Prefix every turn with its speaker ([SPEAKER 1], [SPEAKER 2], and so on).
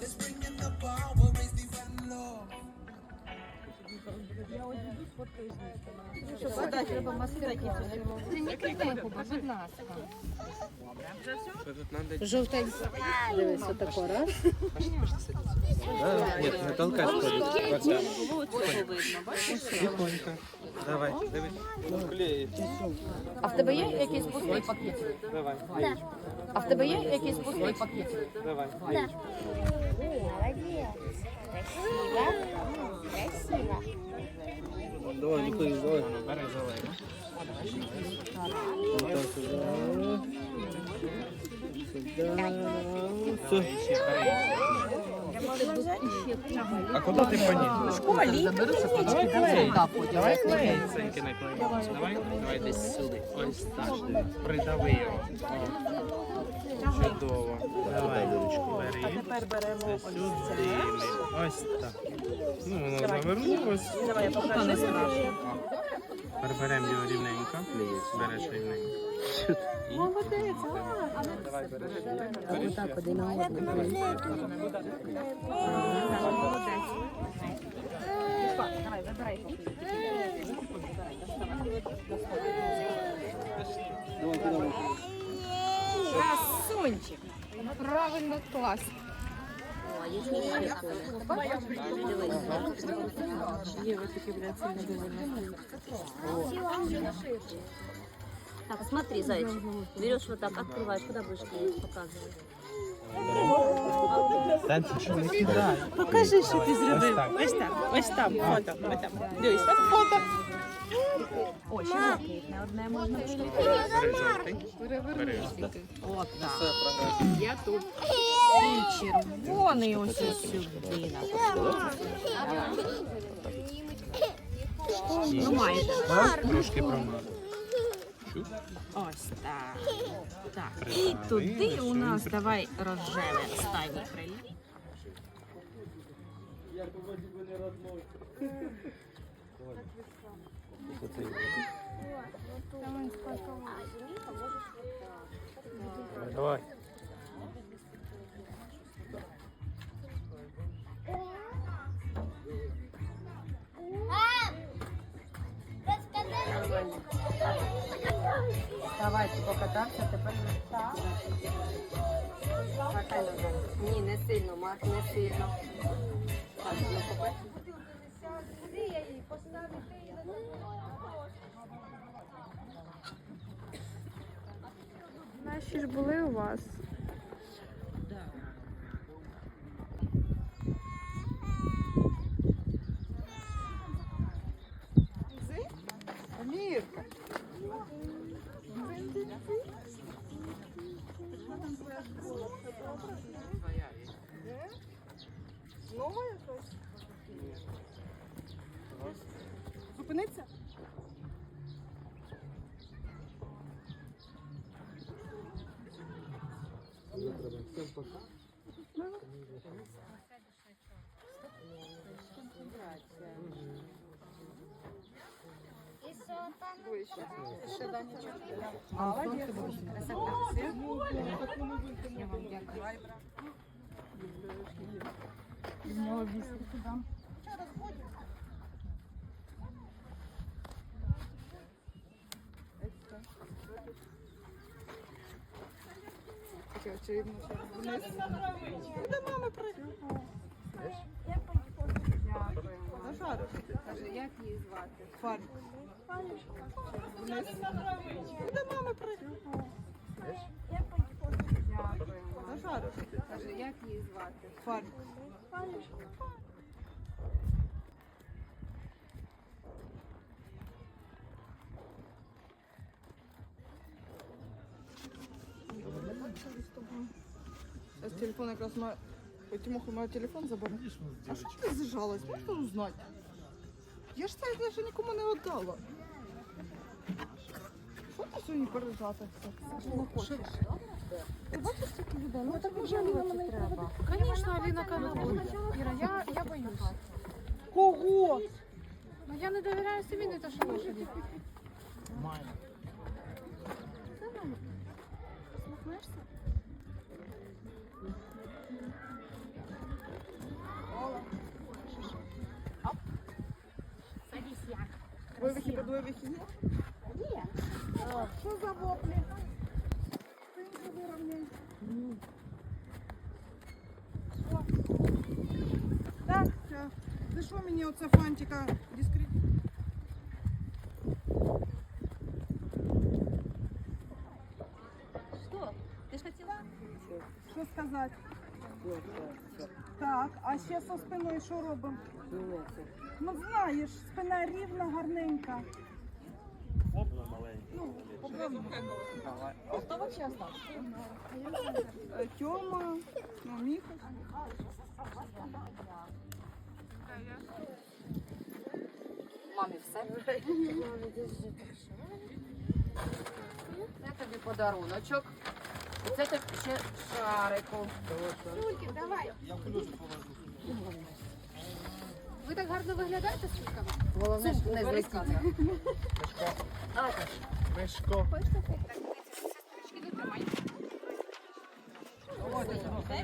[SPEAKER 1] Let's bring in the power, одна ложка і масла.
[SPEAKER 2] Жовтень. Дивись, отако, раз.
[SPEAKER 3] Да? Не толкай сходить. Тихонько. Давай. Ну, клеїть.
[SPEAKER 1] А в тебе є якийсь пустий пакет?
[SPEAKER 3] Давай,
[SPEAKER 1] А в тебе є якийсь пустий пакет?
[SPEAKER 3] давай.
[SPEAKER 4] Молодец. Красиво. Красиво.
[SPEAKER 3] Давай, виходиш, давай. Бери зелену. Сюди. А куди ти поніс?
[SPEAKER 1] Школі. Давай
[SPEAKER 3] Давай клеїться. Давай, давай десь сюди. Ось так. Придави його. Чудово. Давай, бери. А тепер беремо сюди. Ось так. Ну, воно завернулось. Давай, я покажу. не. Тепер беремо його рівненько. Береш рівненько. Молодець, Давай, береш.
[SPEAKER 2] Так, один на один.
[SPEAKER 1] батончик. Правильно клас. Ева таки, блядь, сильно довольна.
[SPEAKER 5] Так, смотри, зайчик. Берешь вот так, открываешь, куда будешь
[SPEAKER 3] показывать.
[SPEAKER 6] Покажи, що ти зробив. Ось так, ось там, фото. Ось там. Дивись, там фото. Очі блакитне, одне можна.
[SPEAKER 3] Бери.
[SPEAKER 1] От так. Я тут. І червоний ось ось сюди. Ну майже.
[SPEAKER 3] Трошки.
[SPEAKER 1] Ось так. Так. І туди у нас давай рожеве останнє крилі.
[SPEAKER 3] Давай.
[SPEAKER 1] Давайте покатався, тепер так. Ні, не сильно, Марк, не сильно. Так, ну, побачимо.
[SPEAKER 7] Наші ж були у вас.
[SPEAKER 6] Амірка. Знову якось? Зупиниться? тебе. Всім пока. Я вам дякую. Таке очевидно, що вниз. До мами прийду. Дякуємо. Зажариш.
[SPEAKER 1] Каже, як її звати?
[SPEAKER 6] Фарк. Вниз. До мами прийду.
[SPEAKER 1] Дякуємо.
[SPEAKER 6] Зажариш.
[SPEAKER 1] Каже, як її звати?
[SPEAKER 6] Фарк. Сейчас телефон якраз має... Ой, Тимоха, має телефон забрав. А що ти зажалась? Можна узнати? Я ж це навіть нікому не віддала. Що ти сьогодні пережата? Ти бачиш такі людей? Ну так може Аліна мене треба.
[SPEAKER 7] Звісно, Аліна Канабу. Іра, я, я боюсь.
[SPEAKER 6] Кого?
[SPEAKER 7] Ну я не довіряю собі, не те, що лошаді. Двоє вихід, двоє вихід.
[SPEAKER 6] Ні.
[SPEAKER 7] Що за воплі? Спинку вирівняй. Що? Так, все. Ти що мені оце фантика дискрет?
[SPEAKER 8] Что? Ты ж хотела?
[SPEAKER 7] Що сказати? Так, а ще со спиною що робимо? Ну знаєш, спина рівна, гарненька. Ну, попробуй. Е, Тьома, ну, Міха.
[SPEAKER 1] Мамі все. Це тобі подаруночок. Це так ще шарику.
[SPEAKER 6] Сульки, давай. Я кульочок положу.
[SPEAKER 9] Ви так гарно виглядаєте з сульками?
[SPEAKER 1] Головне ж не злискати.
[SPEAKER 10] Мишко. Аташ. Мишко.
[SPEAKER 6] Хочете так? Сестрички, дотримай. Ось, ось, ось.